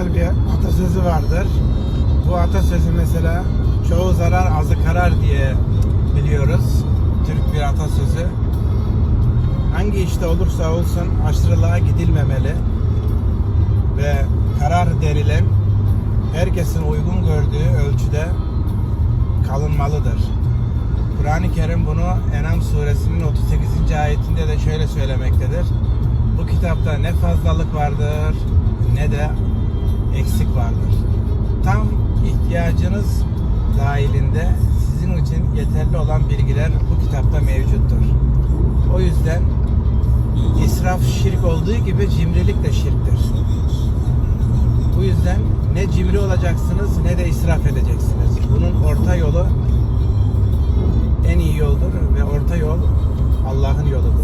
atasözü vardır. Bu atasözü mesela çoğu zarar azı karar diye biliyoruz. Türk bir atasözü. Hangi işte olursa olsun aşırılığa gidilmemeli ve karar derilen herkesin uygun gördüğü ölçüde kalınmalıdır. Kur'an-ı Kerim bunu Enam suresinin 38. ayetinde de şöyle söylemektedir. Bu kitapta ne fazlalık vardır ne de eksik vardır. Tam ihtiyacınız dahilinde sizin için yeterli olan bilgiler bu kitapta mevcuttur. O yüzden israf şirk olduğu gibi cimrilik de şirktir. Bu yüzden ne cimri olacaksınız ne de israf edeceksiniz. Bunun orta yolu en iyi yoldur ve orta yol Allah'ın yoludur.